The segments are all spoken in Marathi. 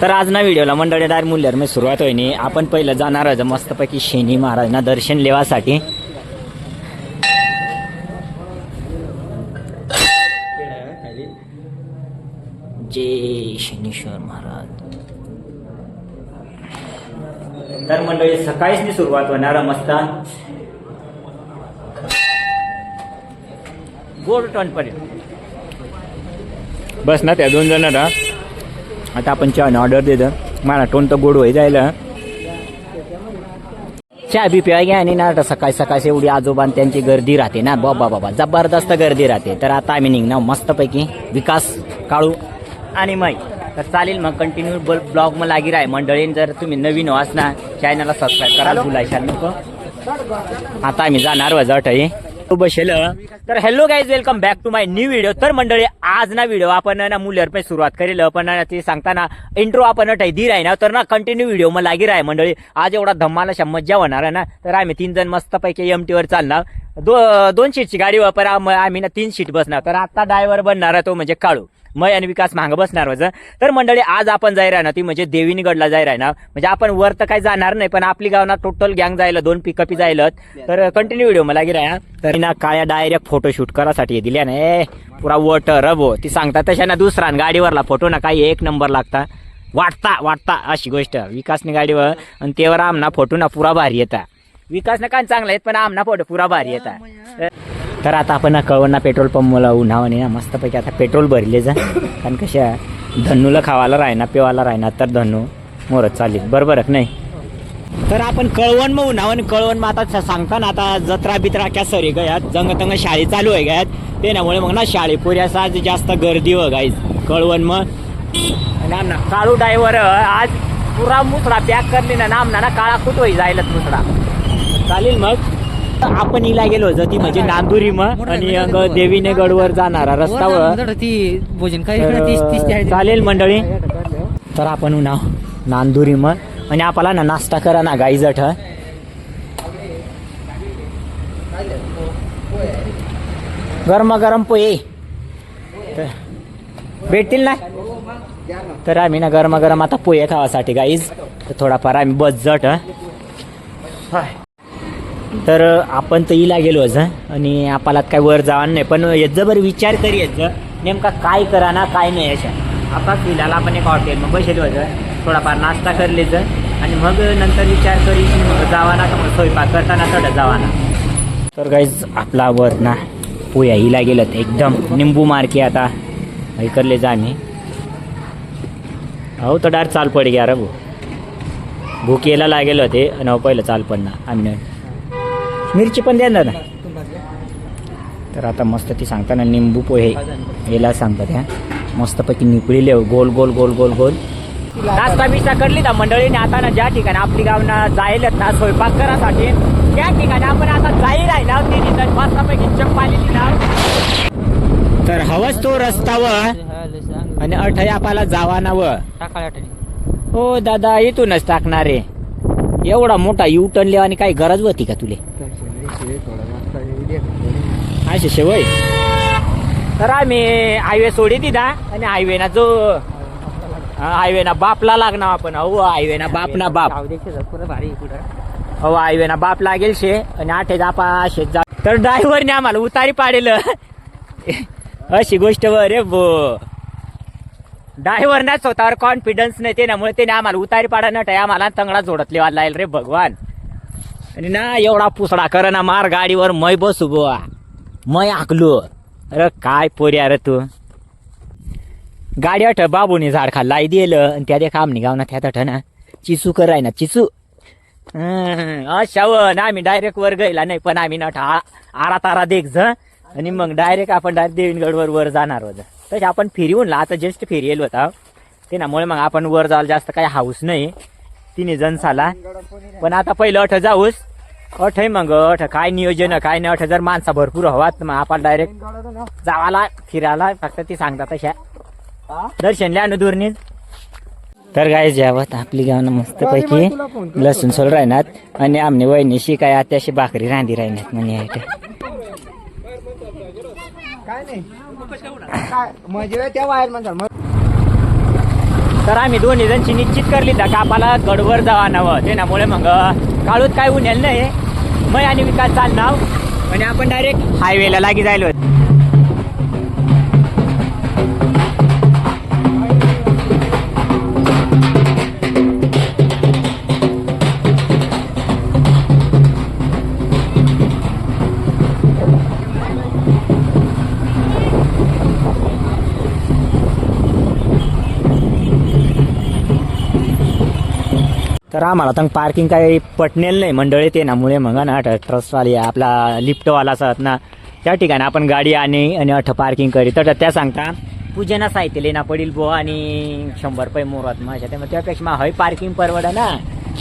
तर आज ना व्हिडिओला मंडळीदार मूल्यर मी सुरुवात होईनी. आपण पहिलं जाणार आहोत मस्तपैकी शेनी महाराजना दर्शन लेवासाठी. जय शनीश्वर महाराज. तर मंडळी सकाळीच मी सुरुवात होणार मस्त. गोड टॉन पर्यंत. बस ना त्या दोन जण ना आता आपण चहा ऑर्डर देतो. मला टोन तर गोड होई जायला. चहा बी प्या घ्या आणि ना आता सकाळी सकाळी एवढी आजोबा त्यांची गर्दी राहते ना. बाबा बाबा जबरदस्त गर्दी राहते. तर आता आम्ही निघणार मस्तपैकी विकास काळू आणि माई. तर चालेल मग कंटिन्यू ब्लॉग मग लागी राहा मंडळीन जर तुम्ही नवीन हो ना चॅनलला सबस्क्राईब करा भुलायशाल नको. आता आम्ही जाणार वजट आहे बसेल. तर hello guys welcome back to my new video तर मंडळी आज ना व्हिडिओ आपण ना मुलीवर सुरुवात करेल. पण ते सांगताना इंट्रो आपण दी राही ना तर ना कंटिन्यू व्हिडिओ मग लागी राह. मंडळी आज एवढा धम्माला अशा मज्जा होणार आहे ना तर आम्ही तीन जण मस्तपैकी एम टीवर चालणार. दो दोन सीटची गाडी वापर आम्ही ना तीन सीट बसणार. तर आता ड्रायव्हर बनणार आहे तो म्हणजे काळू. मय आणि विकास मागं बसणार होतं तर मंडळी आज आपण जाय ना ती म्हणजे देविनीगडला जाय ना म्हणजे आपण वर तर काही जाणार नाही पण आपली गावना टोटल गँग जायला दोन पिकअपी जायला. तर कंटिन्यू व्हिडिओ मला गिरा तर ना काळ्या डायरेक्ट फोटोशूट करासाठी दिल्या ना ए पुरा वटर रबो ती सांगतात तशा ना दुसरा आणि गाडीवरला फोटो ना काही एक नंबर लागता. वाटता वाटता अशी गोष्ट. विकासने गाडीवर आणि तेवर आमना फोटो ना पुरा भारी येता. विकासनं काय चांगला आहेत पण आमना फोटो पुरा भारी येता. तर आता आपण कळवणा पेट्रोल पंप मला उन्हावाने ना मस्तपैकी आता पेट्रोल भरले जा. कारण कशा धन्नूला खावायला राहणार पिवायला राहणार तर धन्नू मोरत चालेल. बरोबर नाही? तर आपण कळवण मग उन्हावून कळवण मग आता सांगता ना आता जत्रा बित्रा क्या सरी गयात जंग तंग शाळे चालू आहे गयात ते नामुळे मग ना शाळे पुऱ्यास आज जास्त गर्दी हो गाईज. कळवण मग. ना ना काळू ड्रायव्हर आज पुरा मुसडा पॅक करली ना आमना ना काळा कुठं होई जायलाच मुसडा चालेल मग. आपण इला गेलो होतो ती म्हणजे नांदुरी मग आणि अंग देवीने गडवर जाणारा रस्तावर ती भोजन चालेल मंडळी. तर आपण ना नांदुरी मग आणि आपला ना नाश्ता करा ना गाई जठ गरम गरम पोहे. भेटतील ना? तर आम्ही ना गरम गरम आता पोहे खावासाठी गाईज. तर थोडाफार आम्ही बस जट हाय. तर आपण तर इला गेलो हं? आणि आपल्याला काय वर जाणार नाही. पण याचा बरं विचार करी याचं नेमका काय करा ना काय नाही अशा. आता फिरायला आपण एक हॉटेल मग बसेल होतं थोडाफार नाश्ता करलेच आणि मग नंतर विचार करी जावा ना का मग स्वयंपाक करताना थोडं जावा ना. तर काहीच आपला वर ना पोया हिला गेलं ते एकदम. निंबू मारके आता ऐकले जा आम्ही हो तर डार चाल पड गया रे भाऊ भूक यायला लागेल होते आणि पहिलं चाल पडणार. आम्ही मिरची पण देणार ना? तर आता मस्त ती सांगताना निंबू पोहे याला सांगतात ह्या मस्तपैकी निपळीले गोल गोल गोल गोल गोल. नाश्ता बिस्ता करली ना मंडळीने आता ना ज्या ठिकाणी आपली गावना जायला ना स्वयंपाक करासाठी त्या ठिकाणी आपण आता जाईल आहे ना तर मस्तपैकी चप्पाली ना. तर हवंच तो रस्तावर आणि अठय आपल्याला जावा ना व हो दादा इथूनच टाकणार. एवढा मोठा यू टर्न लेवानी काही गरज होती का तुले? असे शेवय तर आम्ही हायवे सोडी दिला आणि हायवे ना जो हायवे ना बापला लागणार आपण. अहो हायवे ना बाप ना बाप. भारी हायवे ना बाप लागेल शे आणि आठे जापा शेत जा तर ड्रायव्हरने आम्हाला उतारी पाडेल. अशी गोष्ट वर रे बो ड्रायव्हर ना स्वतःवर कॉन्फिडन्स नाही त्यामुळे त्याने आम्हाला उतारी पाडा नट आम्हाला तंगडा जोडतले वाला रे भगवान. आणि ना एवढा पुसडा कर ना मार गाडीवर मै बसू बुवा. मै आकलो. अरे काय पोऱ्या रे तू? गाडी अठ बाबूने झाड खाल्ला आई दिलं आणि त्या देखा आमने गाव ना त्यात अठ ना चिसू कराय ना चिसू. अशाव ना आम्ही डायरेक्ट वर गेला नाही पण आम्ही नठ आरा तारा देख ज. आणि मग डायरेक्ट आपण डायरेक्ट देवीनगडवर वर जाणार होतं. तसे आपण फिरवून आता जस्ट फिरेल होता. ते नामुळे मग आपण वर जायला जास्त काही हाऊस नाही. तिने जण साला पण आता पहिलं अठ जाऊस. अठ आहे मग अठ काय नियोजन आहे, काय नाही अठ जर माणसा भरपूर हवात मग आपण डायरेक्ट जावाला फिरायला फक्त ती सांगतात तशा. दर्शनल्या अनु दूरनी तर काय जेवत आपली गावनं मस्त पैकी लसूण सोल राहणार आणि आमने वहिनीशी काय आत्याशी भाकरी रांधी राहण्यात म्हणे आहे ते. काय नाही. काय म्हणजे त्या बाहेर म्हणतात मग तर आम्ही दोन्ही जणची निश्चित करली का कापाला गडवर जावा नवं. त्यामुळे मग काळूत काय उन्याल नाही. मय आणि विकास चालणार. आणि आपण डायरेक्ट हायवेला लागी जायलो. आम्हाला तर पार्किंग काही पटनेल नाही. मंडळी ते नामुळे मग ना ट्रस्टवाली आपला लिफ्टवाला असत ना त्या ठिकाणी आपण गाडी आणि आणि अठ पार्किंग करी. तर त्या सांगता पूजेना साहित्य लेना पडील बो आणि शंभर रुपये मोरात माझ्या. त्यामुळे त्यापेक्षा मग हय पार्किंग परवडा ना.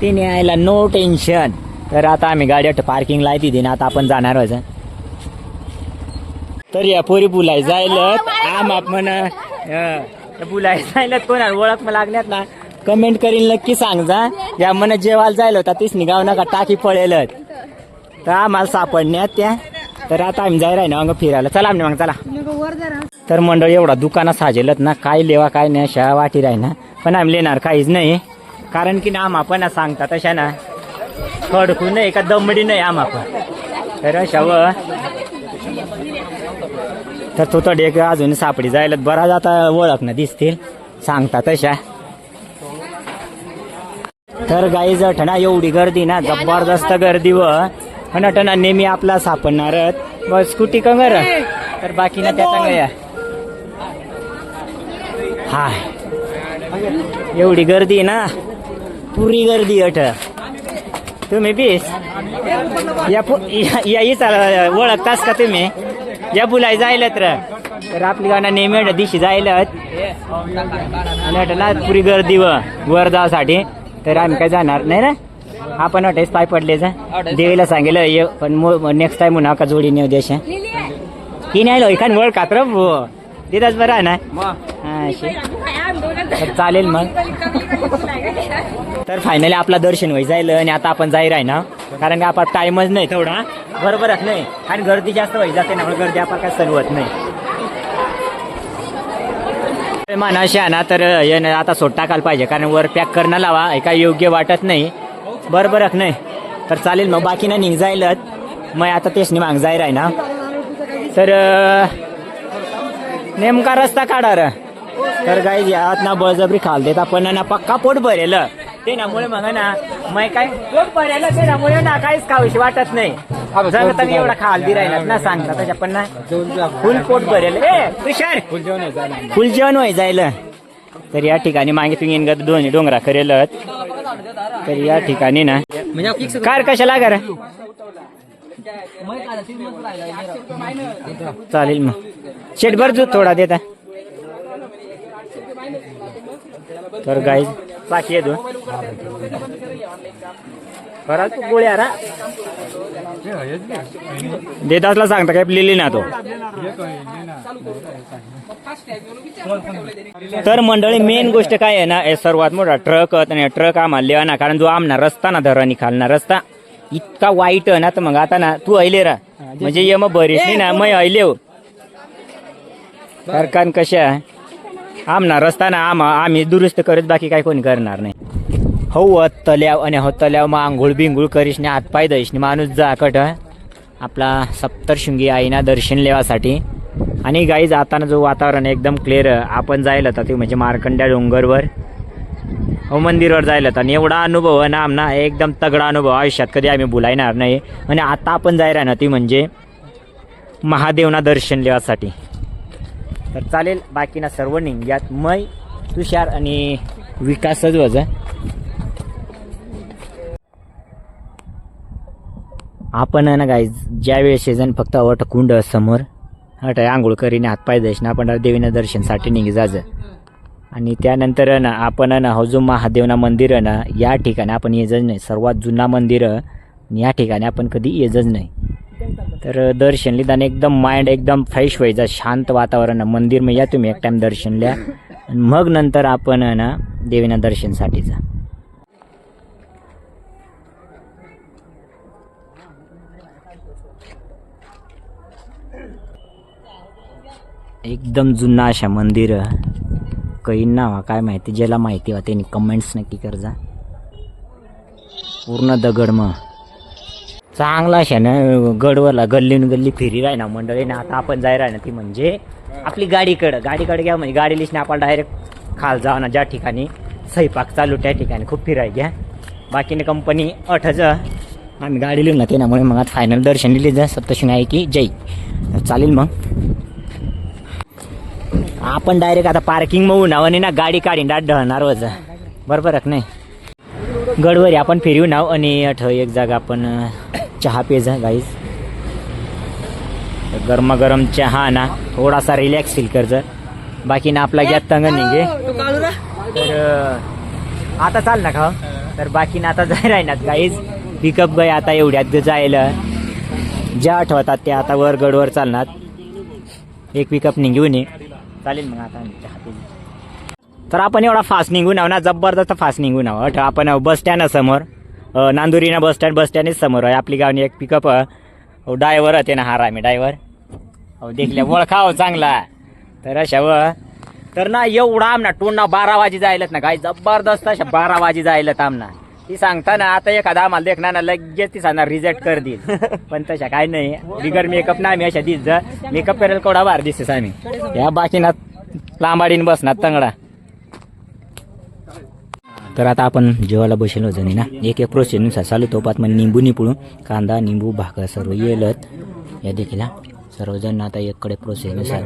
ते न्यायला नो टेन्शन तर आता आम्ही गाडी अठ पार्किंग लायती ना आता आपण जाणार व्हायचं तर या पोरी बुलाय जायला आम आपण बुलाय जायला कोणा ओळख मला लागण्यात ना? कमेंट करीन नक्की सांग जा. या मन जेवायला जायला होता तीच निघाव नका टाकी पळेल तर आम्हाला सापडण्यात त्या. तर आता आम्ही जाय राही ना अंग फिरायला. चला आम्ही मग चला. तर मंडळ एवढा दुकानं साजेलत ना काय लेवा काय नाही अशा वाटी राही ना. पण आम्ही लेणार काहीच नाही. कारण की ना आम आपण सांगता तशा ना खडकू नाही का दमडी नाही आम आपण तर अशा व. तर तो एक अजून सापडी जायला बराच आता ओळख ना दिसतील. सांगता तशा तर गाई जठणा एवढी गर्दी ना जबरदस्त गर्दी व. पण अटना नेहमी आपला सापडणारच बस स्कूटी कंगर तर बाकी ना त्याचा गया. हाय. एवढी गर्दी ना. पुरी गर्दी अठ तुम्ही बीस या पु- या या हिचा ओळखतास का तुम्ही? या बुलाय जायला तर तर आपली गाणं नेहमी अट दिशी अट ना पुरी गर्दी व वर जासाठी तर आम्ही काय जाणार? नाही ना? आपण अटेच पाय पडले जा देवीला सांगेल ये पण नेक्स्ट टाइम नका जोडी नेऊ देश की नाही लो एखाद वळ कात्र तिथंच बरं आहे ना? हा. तर चालेल मग. तर फायनली आपला दर्शन होई जाईल आणि आता आपण जाईल आहे ना? कारण की आपण टाइमच नाही तेवढा. बरोबरच नाही. आणि गर्दी जास्त व्हायची जाते ना गर्दी आपण काय सलवत नाही. मानाशी आहे ना तर हे ना आता सोड टाकायला पाहिजे कारण वर पॅक करणं लावा हे काय योग्य वाटत नाही. बरोबरच नाही? तर चालेल मग बाकी ना निघ जायलच मग आता तेच नाही माग जाईल आहे ना. तर नेमका रस्ता काढा र. तर काही यात ना बळजबरी खाल देत आपण ना पक्का पोट भरेल. ते नामुळे मग ना मग काय पोट भरेल ते नामुळे ना काहीच खाऊशी वाटत नाही. तुम्ही एवढा खाल दि राहिला ना सांगता त्याच्या पण ना. फुल पोट भरेल. ए तुषार. फुल जेवण व्हाय जायला. तर या ठिकाणी मागे तुम्ही येईन का दोन्ही डोंगरा करेल तर या ठिकाणी ना. म्हणजे कार कशाला कर? चालेल मग. शेटभर दूध थोडा देता. तर गाई चाकी येतो खरा तू गोळ्या रा. देतासला सांगता काय? लिहिली ना तो. तर मंडळी मेन गोष्ट काय आहे ना सर्वात मोठा ट्रक ट्रक आम्हाला लिहा ना कारण जो आमना रस्ता ना धरणी खालना रस्ता इतका वाईट ना तर मग आता ना तू ऐले रा. म्हणजे ये मग बरीच नाही ना मग ऐले हो. कारण कशा आमना रस्ता ना आम आम्ही दुरुस्त करत बाकी काय कोणी करणार नाही. हो तल्याव आणि हो तल्याव मग आंघोळ बिंघोळ करीश ने हातपाय दईश ने माणूस जा आपला सप्तरशृंगी आईना दर्शन लेवासाठी. आणि गाई जाताना जो वातावरण एकदम क्लिअर आपण जायला होता ते म्हणजे मार्कंड्या डोंगरवर. हो मंदिरवर जायला होता आणि एवढा अनुभव आहे ना आमना एकदम तगडा अनुभव. आयुष्यात कधी आम्ही बोलायणार नाही. आणि आता आपण जायला ना ती म्हणजे महादेवना दर्शन लेवासाठी. तर चालेल बाकीना सर्व निघ यात मै तुषार आणि विकासच वजा आपण आहे ना गाई ज्यावेळेस शेजन फक्त अवट कुंड समोर हट आंघोळ करीने हातपाय दर्शन आपण देवीनं दर्शनसाठी निघ जायचं आणि त्यानंतर ना आपण ना हजू महादेवना मंदिर ना या ठिकाणी आपण येजच नाही. सर्वात जुना मंदिर या ठिकाणी आपण कधी येजच नाही. तर दर्शन लिहिताना एकदम माइंड एकदम फ्रेश व्हायचा शांत वातावरण मंदिर मग या तुम्ही एक टाईम दर्शन लिहा. आणि मग नंतर आपण ना देवीना दर्शनसाठी जा. एकदम जुना अशा मंदिर. कैंना नावा काय माहिती ज्याला माहिती वा त्यांनी कमेंट्स नक्की कर जा. पूर्ण दगड मग चांगला अशा ना गडवरला गल्लीन गल्ली फिरी राही ना मंडळी ना आता आपण जाय राही ना ती म्हणजे आपली गाडीकडं. गाडीकडे घ्या म्हणजे गाडी लिस्ट आपण डायरेक्ट खाल जाऊ ना ज्या ठिकाणी. स्वयंपाक चालू त्या ठिकाणी खूप फिराय घ्या. बाकीने कंपनी अठ आम्ही गाडी लिहून ना त्यामुळे मग आता फायनल दर्शन दिले जा सप्तशृंगी आहे की जय. चालेल मग. आपण डायरेक्ट आता पार्किंग मग नावाने ना गाडी काढीन डाट ढळणार वजा बरोबर नाही? गडवरी आपण फिरवू नाव आणि आठ एक जागा आपण चहा पेजा गाईज गरमागरम चहा ना थोडासा रिलॅक्स फील करज बाकी ना आपला गॅत तंग निघे तर आता चाल ना खा तर बाकी ना आता जाय राहणार गाईज पिकअप गाय आता एवढ्यात जायला. ज्या आठवतात त्या आता वर गडवर चालणार. एक पिकअप निघून ये. चालेल मग आता तर आपण एवढा फास्ट निघून आहो ना जबरदस्त फास्ट निघून आहो अठ आपण बस स्टँड समोर. अ, नांदुरीना बस स्टँड बस स्टँडच समोर आहे. आपली गावनी एक पिकअप डायव्हर होते ना हार आम्ही डायव्हर अहो देखल्या ओळखा हो चांगला. तर अशा व. तर ना एवढा आमना टोना बारा वाजी जायलात ना काय जबरदस्त अशा बारा वाजी जायलात आमना. ती सांगता ना आता एखादा आम्हाला देखणार ना लगेच ती सांगणार रिजेक्ट कर देईल पण तशा काय नाही. बिगर मेकअप ना आम्ही अशा दिस जा मेकअप करायला केवढा बार दिसतेस आम्ही. या बाकीना लांबाडीन बसणार तंगडा. तर आता आपण जेवायला बसलो होतो ना एक एक प्रोसेसनुसार चालू तो पात मग निंबू निपुळू कांदा निंबू भाकर सर्व येलत. या देखील. सर्वजण आता एककडे प्रोसेसनुसार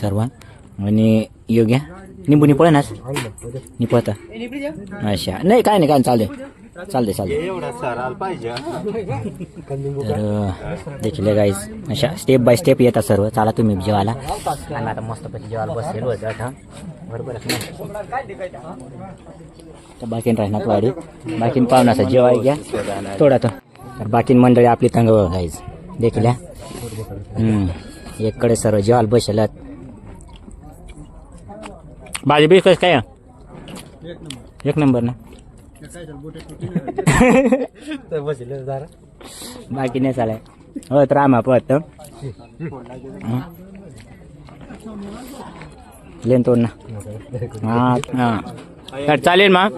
सर्व आणि योग्य निंबू निपळ ना निपळता? अच्छा. नाही काय नाही काय नाही, चालते चालते तर देखील गाईज अशा स्टेप बाय स्टेप येतात सर्व. चाला तुम्ही जेवायला. आणि आता मस्तपैकी जेवायला बसेल होतं आता बरोबर तर बाकीन राहणार वाडी. बाकीन पाहुणाचा जेवाय घ्या. थोडा तो तर बाकीन मंडळी आपली तंग गाईज देखील. एककडे सर्व जेवायला बसेल भाजी बीस कसं काय एक नंबर ना? बाकी नाही चालाय. हो तर आम्हा पत लेन तो ना. हा हा. तर चालेल मग.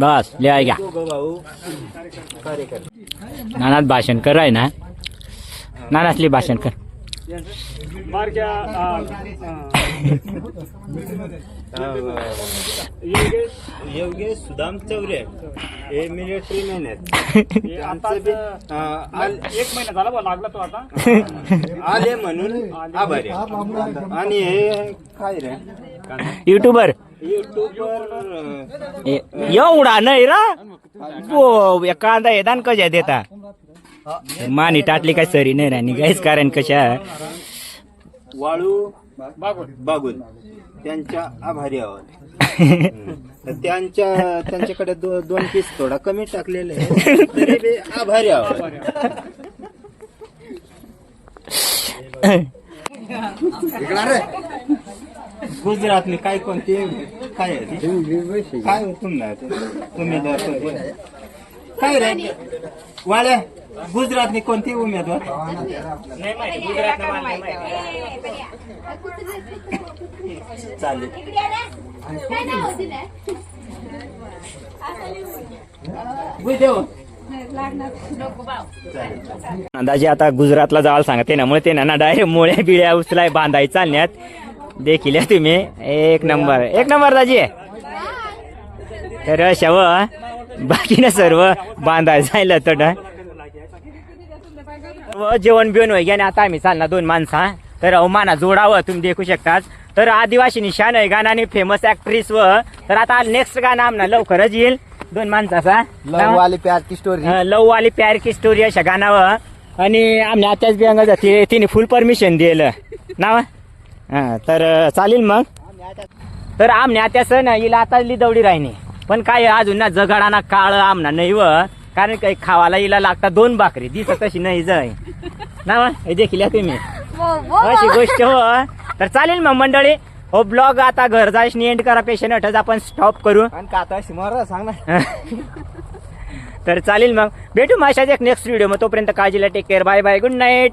बस लिहाय घ्या. नानात भाषण कराय ना? नानातली भाषण कर. योगेश सुदाम चौरे हे मिलिटरी मॅन आहेत. एक महिना झाला बा लागला तो आता. आले म्हणून आभारी आणि हे काय रे? युट्यूबर युट्यूबवर एवढा नाही रा. ओ एखादा येदान कशा देता? मानी टाटली काय सरी नाही राणी काहीच कारण कशा? वाळू बागुल. त्यांच्या आभारी आहोत त्यांच्या त्यांच्याकडे दो, दोन पीस थोडा कमी टाकलेले आहे. तरी बी आभारी आहोत गुजरातने काय कोणते काय? काय? तुम्ही काय रे? वाड्या? गुजरातने कोणते उमेदवार चालेल. अंदाजे आता गुजरातला जायला सांगते ना मुळे ते ना डायरेक्ट मोळ्या बिळ्या उचलाय बांधाय चालण्यात. देखील या तुम्ही. एक नंबर. एक नंबर दाजी. तर अशा व बाकीनं सर्व बांधाय जायला तड. व जेवण बिवण होय आणि आता आम्ही चालणार दोन माणसा तर अवमाना जोडावं तुम्ही देखू शकतात तर आदिवासी निशान आहे गाणं आणि फेमस ऍक्ट्रेस व. तर आता नेक्स्ट गाणं आमना लवकरच येईल. दोन माणसाचा लव वाली प्यार की स्टोरी लव वाली प्यार की स्टोरी अशा गाण्यावर आणि आम्ही आत्याच बी अंगात जाते तिने फुल परमिशन दिलं. ना हां तर चालेल मग. तर आमने आता सण हिला आता दौडी राहिनी पण काय अजून ना जगाडाना काळ आमना नाही व. कारण काही खावाला हिला लागतात दोन भाकरी. दिसत तशी नाही जाय. ना हे देखील या तुम्ही. अशी गोष्ट हो. तर चालेल मग मंडळी हो ब्लॉग आता घर जायस एंड करा पेशंट अटच आपण स्टॉप करू. आणि का आता सांग ना. तर चालेल मग. भेटू माशाच एक नेक्स्ट व्हिडिओ मग. तोपर्यंत काळजीला take care bye bye good night